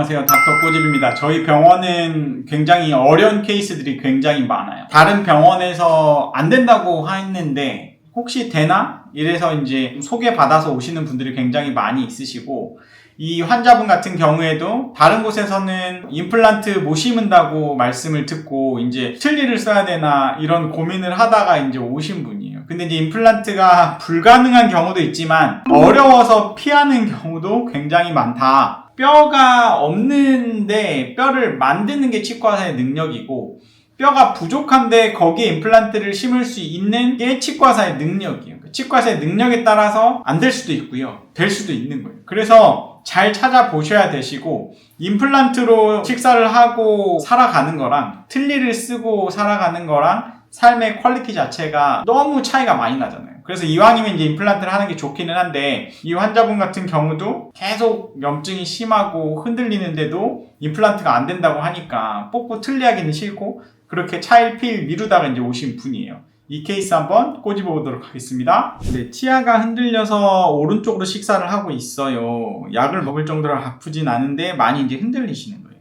안녕하세요. 닥터 꼬집입니다. 저희 병원은 굉장히 어려운 케이스들이 굉장히 많아요. 다른 병원에서 안 된다고 했는데 혹시 되나? 이래서 이제 소개받아서 오시는 분들이 굉장히 많이 있으시고 이 환자분 같은 경우에도 다른 곳에서는 임플란트 못 심은다고 말씀을 듣고 이제 틀니를 써야 되나 이런 고민을 하다가 이제 오신 분이에요. 근데 이제 임플란트가 불가능한 경우도 있지만 어려워서 피하는 경우도 굉장히 많다. 뼈가 없는데 뼈를 만드는 게 치과사의 능력이고 뼈가 부족한데 거기에 임플란트를 심을 수 있는 게 치과사의 능력이에요. 그 치과사의 능력에 따라서 안 될 수도 있고요. 될 수도 있는 거예요. 그래서 잘 찾아보셔야 되시고 임플란트로 식사를 하고 살아가는 거랑 틀니를 쓰고 살아가는 거랑 삶의 퀄리티 자체가 너무 차이가 많이 나잖아요. 그래서 이왕이면 이제 임플란트를 하는 게 좋기는 한데 이 환자분 같은 경우도 계속 염증이 심하고 흔들리는데도 임플란트가 안 된다고 하니까 뽑고 틀리하기는 싫고 그렇게 차일피일 미루다가 이제 오신 분이에요. 이 케이스 한번 꼬집어 보도록 하겠습니다. 네, 치아가 흔들려서 오른쪽으로 식사를 하고 있어요. 약을 먹을 정도로 아프진 않은데 많이 이제 흔들리시는 거예요.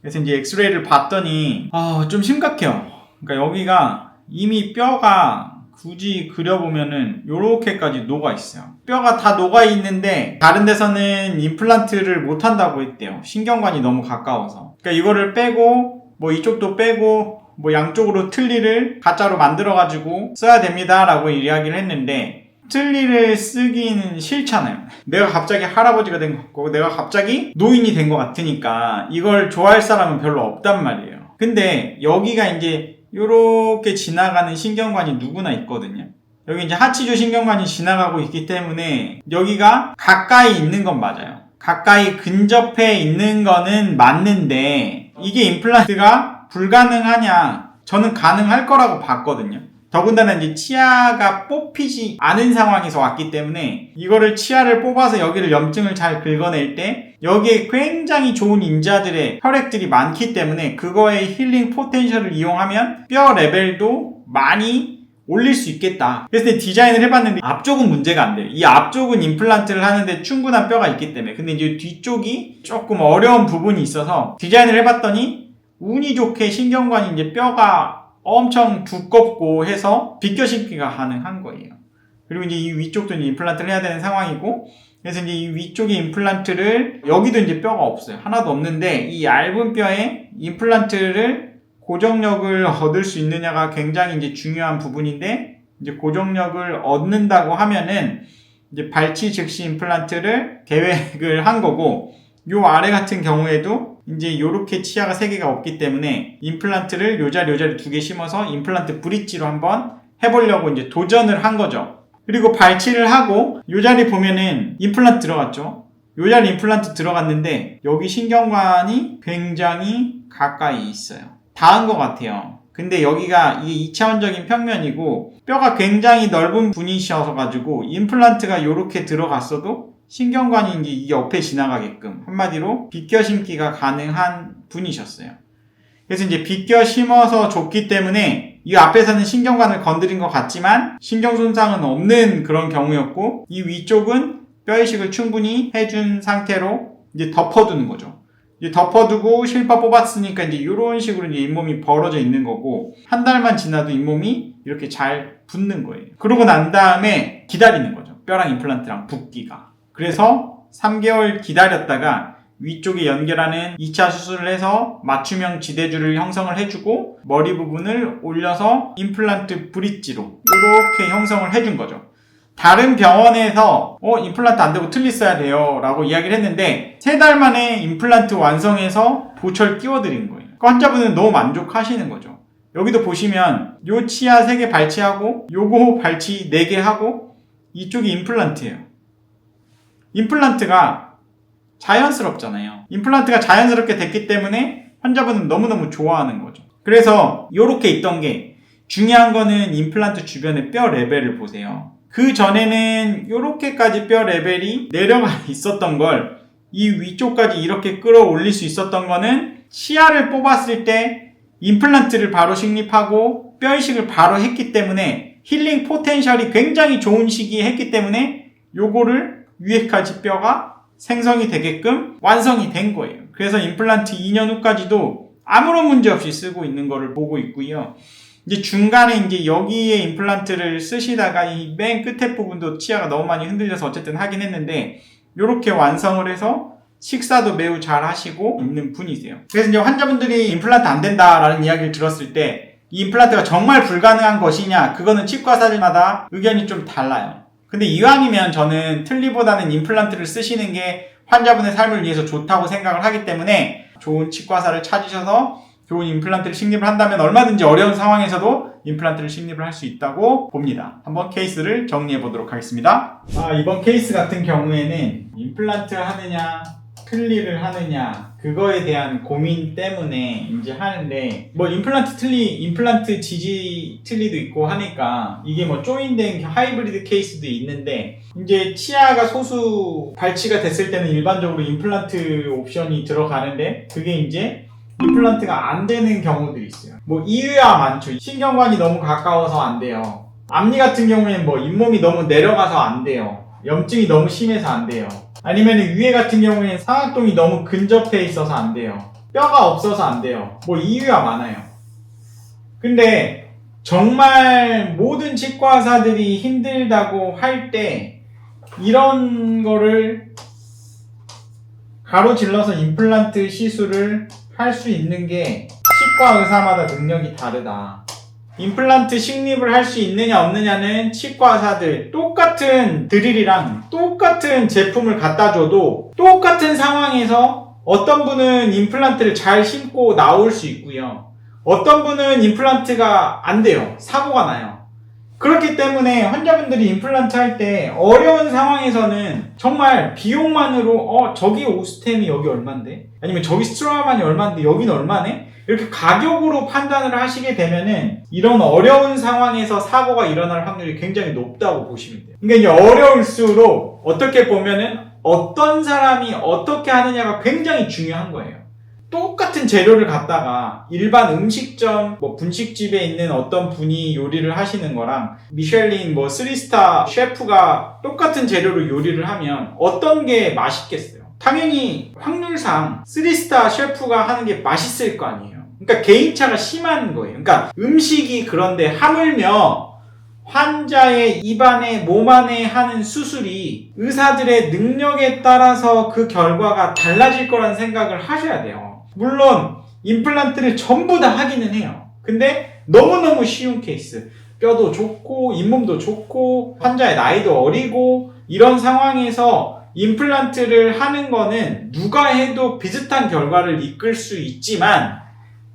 그래서 이제 엑스레이를 봤더니 아, 좀 심각해요. 그러니까 여기가 이미 뼈가 굳이 그려보면은 요렇게까지 녹아 있어요. 뼈가 다 녹아 있는데 다른 데서는 임플란트를 못 한다고 했대요. 신경관이 너무 가까워서. 그러니까 이거를 빼고 뭐 이쪽도 빼고 뭐 양쪽으로 틀니를 가짜로 만들어 가지고 써야 됩니다라고 이야기를 했는데 틀니를 쓰기는 싫잖아요. 내가 갑자기 할아버지가 된것 같고 내가 갑자기 노인이 된 것 같으니까 이걸 좋아할 사람은 별로 없단 말이에요. 근데 여기가 이제 요렇게 지나가는 신경관이 누구나 있거든요. 여기 이제 하치조 신경관이 지나가고 있기 때문에 여기가 가까이 있는 건 맞아요. 가까이 근접해 있는 거는 맞는데 이게 임플란트가 불가능하냐? 저는 가능할 거라고 봤거든요. 더군다나 이제 치아가 뽑히지 않은 상황에서 왔기 때문에 이거를 치아를 뽑아서 여기를 염증을 잘 긁어낼 때 여기에 굉장히 좋은 인자들의 혈액들이 많기 때문에 그거의 힐링 포텐셜을 이용하면 뼈 레벨도 많이 올릴 수 있겠다. 그래서 디자인을 해봤는데 앞쪽은 문제가 안 돼요. 이 앞쪽은 임플란트를 하는데 충분한 뼈가 있기 때문에. 근데 이제 뒤쪽이 조금 어려운 부분이 있어서 디자인을 해봤더니 운이 좋게 신경관이 이제 뼈가 엄청 두껍고 해서 비껴 심기가 가능한 거예요. 그리고 이제 이 위쪽도 이제 임플란트를 해야 되는 상황이고, 그래서 이제 이 위쪽에 임플란트를, 여기도 이제 뼈가 없어요. 하나도 없는데, 이 얇은 뼈에 임플란트를 고정력을 얻을 수 있느냐가 굉장히 이제 중요한 부분인데, 이제 고정력을 얻는다고 하면은, 이제 발치 즉시 임플란트를 계획을 한 거고, 요 아래 같은 경우에도 이제 요렇게 치아가 세 개가 없기 때문에 임플란트를 요 자리 요 자리 두 개 심어서 임플란트 브릿지로 한번 해보려고 이제 도전을 한 거죠. 그리고 발치를 하고 요 자리 보면은 임플란트 들어갔죠. 요 자리 임플란트 들어갔는데 여기 신경관이 굉장히 가까이 있어요. 닿은 것 같아요. 근데 여기가 이게 2차원적인 평면이고 뼈가 굉장히 넓은 분이셔서 가지고 임플란트가 요렇게 들어갔어도 신경관이 이제 이 옆에 지나가게끔 한마디로 비껴 심기가 가능한 분이셨어요. 그래서 이제 비껴 심어서 줬기 때문에 이 앞에서는 신경관을 건드린 것 같지만 신경 손상은 없는 그런 경우였고 이 위쪽은 뼈 이식을 충분히 해준 상태로 이제 덮어두는 거죠. 이제 덮어두고 실파 뽑았으니까 이제 이런 식으로 이제 잇몸이 벌어져 있는 거고 한 달만 지나도 잇몸이 이렇게 잘 붙는 거예요. 그러고 난 다음에 기다리는 거죠. 뼈랑 임플란트랑 붙기가. 그래서 3개월 기다렸다가 위쪽에 연결하는 2차 수술을 해서 맞춤형 지대줄을 형성을 해주고 머리 부분을 올려서 임플란트 브릿지로 이렇게 형성을 해준 거죠. 다른 병원에서 어 임플란트 안 되고 틀리 써야 돼요 라고 이야기를 했는데 세 달 만에 임플란트 완성해서 보철 끼워드린 거예요. 그 환자분은 너무 만족하시는 거죠. 여기도 보시면 요 치아 3개 발치하고 요거 발치 4개 하고 이쪽이 임플란트예요. 임플란트가 자연스럽잖아요. 임플란트가 자연스럽게 됐기 때문에 환자분은 너무너무 좋아하는 거죠. 그래서 이렇게 있던 게 중요한 거는 임플란트 주변의 뼈 레벨을 보세요. 그 전에는 이렇게까지 뼈 레벨이 내려가 있었던 걸 이 위쪽까지 이렇게 끌어올릴 수 있었던 거는 치아를 뽑았을 때 임플란트를 바로 식립하고 뼈 이식을 바로 했기 때문에 힐링 포텐셜이 굉장히 좋은 시기에 했기 때문에 요거를 위에까지 뼈가 생성이 되게끔 완성이 된 거예요. 그래서 임플란트 2년 후까지도 아무런 문제 없이 쓰고 있는 거를 보고 있고요. 이제 중간에 이제 여기에 임플란트를 쓰시다가 이 맨 끝에 부분도 치아가 너무 많이 흔들려서 어쨌든 하긴 했는데 이렇게 완성을 해서 식사도 매우 잘 하시고 있는 분이세요. 그래서 이제 환자분들이 임플란트 안 된다라는 이야기를 들었을 때 이 임플란트가 정말 불가능한 것이냐 그거는 치과사들마다 의견이 좀 달라요. 근데 이왕이면 저는 틀니보다는 임플란트를 쓰시는 게 환자분의 삶을 위해서 좋다고 생각을 하기 때문에 좋은 치과사를 찾으셔서 좋은 임플란트를 식립을 한다면 얼마든지 어려운 상황에서도 임플란트를 식립을 할 수 있다고 봅니다. 한번 케이스를 정리해 보도록 하겠습니다. 아, 이번 케이스 같은 경우에는 임플란트 하느냐, 틀니를 하느냐, 그거에 대한 고민 때문에 이제 하는데, 뭐 임플란트 틀니, 임플란트 지지 틀니도 있고 하니까 이게 뭐 조인된 하이브리드 케이스도 있는데, 이제 치아가 소수 발치가 됐을 때는 일반적으로 임플란트 옵션이 들어가는데, 그게 이제 임플란트가 안 되는 경우들이 있어요. 뭐 이유야 많죠. 신경관이 너무 가까워서 안 돼요. 앞니 같은 경우에는 뭐 잇몸이 너무 내려가서 안 돼요. 염증이 너무 심해서 안 돼요. 아니면 위에 같은 경우에는 상악동이 너무 근접해 있어서 안 돼요. 뼈가 없어서 안 돼요. 뭐 이유야 많아요. 근데 정말 모든 치과사들이 힘들다고 할 때 이런 거를 가로질러서 임플란트 시술을 할 수 있는 게 치과 의사마다 능력이 다르다. 임플란트 식립을 할 수 있느냐 없느냐는 치과 의사들 똑같은 드릴이랑 똑같은 제품을 갖다 줘도 똑같은 상황에서 어떤 분은 임플란트를 잘 심고 나올 수 있고요. 어떤 분은 임플란트가 안 돼요. 사고가 나요. 그렇기 때문에 환자분들이 임플란트 할 때 어려운 상황에서는 정말 비용만으로 어 저기 오스템이 여기 얼만데 아니면 저기 스트라만이 얼만데 여기는 얼마네 이렇게 가격으로 판단을 하시게 되면은 이런 어려운 상황에서 사고가 일어날 확률이 굉장히 높다고 보시면 돼요. 그러니까 이제 어려울수록 어떻게 보면은 어떤 사람이 어떻게 하느냐가 굉장히 중요한 거예요. 똑같은 재료를 갖다가 일반 음식점, 뭐 분식집에 있는 어떤 분이 요리를 하시는 거랑 미셸린 뭐 3스타 셰프가 똑같은 재료로 요리를 하면 어떤 게 맛있겠어요? 당연히 확률상 3스타 셰프가 하는 게 맛있을 거 아니에요. 그러니까 개인차가 심한 거예요. 그러니까 음식이 그런데 하물며 환자의 입안에 몸 안에 하는 수술이 의사들의 능력에 따라서 그 결과가 달라질 거라는 생각을 하셔야 돼요. 물론 임플란트를 전부 다 하기는 해요. 근데 너무너무 쉬운 케이스. 뼈도 좋고 잇몸도 좋고 환자의 나이도 어리고 이런 상황에서 임플란트를 하는 거는 누가 해도 비슷한 결과를 이끌 수 있지만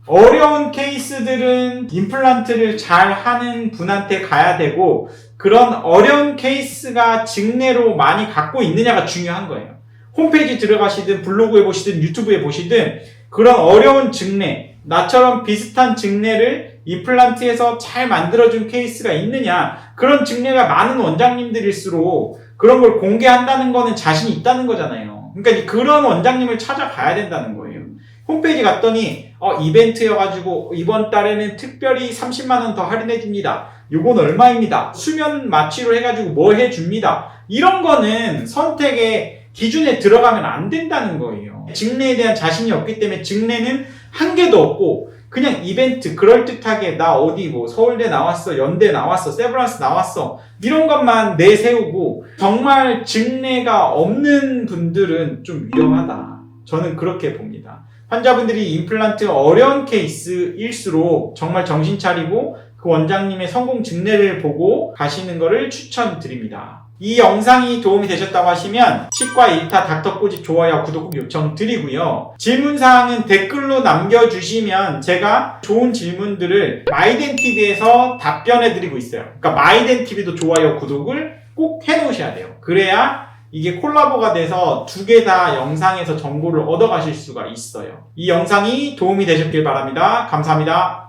어려운 케이스들은 임플란트를 잘 하는 분한테 가야 되고 그런 어려운 케이스가 직내로 많이 갖고 있느냐가 중요한 거예요. 홈페이지 들어가시든 블로그에 보시든 유튜브에 보시든 그런 어려운 직내, 나처럼 비슷한 직내를 임플란트에서 잘 만들어준 케이스가 있느냐 그런 직내가 많은 원장님들일수록 그런 걸 공개한다는 거는 자신이 있다는 거잖아요. 그러니까 그런 원장님을 찾아가야 된다는 거예요. 홈페이지 갔더니 어, 이벤트여가지고 이번 달에는 특별히 30만 원 더 할인해 줍니다. 요건 얼마입니다. 수면 마취로 해가지고 뭐 해줍니다. 이런 거는 선택의 기준에 들어가면 안 된다는 거예요. 직내에 대한 자신이 없기 때문에 직내는 한 개도 없고 그냥 이벤트 그럴듯하게 나 어디 뭐 서울대 나왔어 연대 나왔어 세브란스 나왔어 이런 것만 내세우고 정말 직내가 없는 분들은 좀 위험하다. 저는 그렇게 봅니다. 환자분들이 임플란트 어려운 케이스일수록 정말 정신 차리고 그 원장님의 성공 증례를 보고 가시는 것을 추천드립니다. 이 영상이 도움이 되셨다고 하시면 치과 1타 닥터꼬집 좋아요 구독 꼭 요청 드리고요. 질문사항은 댓글로 남겨주시면 제가 좋은 질문들을 마이덴TV에서 답변해 드리고 있어요. 그러니까 마이덴TV도 좋아요 구독을 꼭 해놓으셔야 돼요. 그래야 이게 콜라보가 돼서 두 개 다 영상에서 정보를 얻어가실 수가 있어요. 이 영상이 도움이 되셨길 바랍니다. 감사합니다.